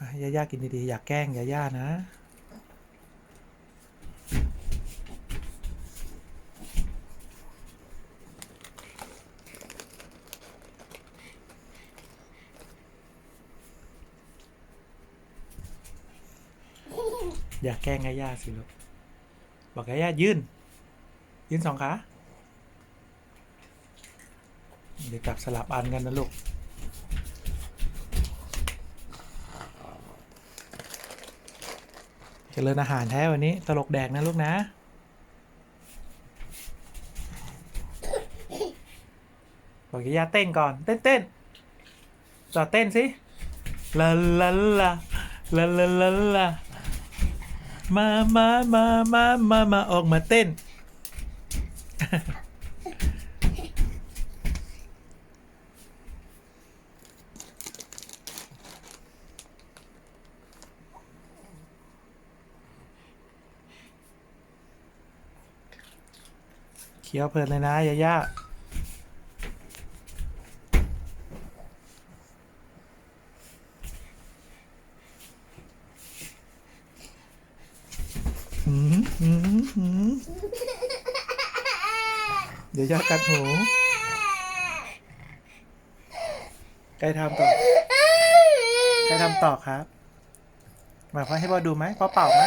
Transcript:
ย่าย่ากินดีๆ อยากแกล้งย่าย่านะ อยากแกล้งย่าย่าสิลูก บอกย่าย่ายืน ยืนสองขา เดี๋ยวจับสลับอันกันนะลูก จริญอาหารแท้วันนี้ ตลกแดกนะลูกนะบอกย่าเต้นก่อน เต้นเต้นต่อเต้นสิลาลาลาลาลาลาลามามามามามามาออกมาเต้น เคี้ยวเพลินเลยนะยาย่าหืมหืมหืมเดี๋ยวย่ากัดหูใครทำต่อใครทำต่อครับ มาพ่อให้พ่อดูไหมพ่อเป่าไหม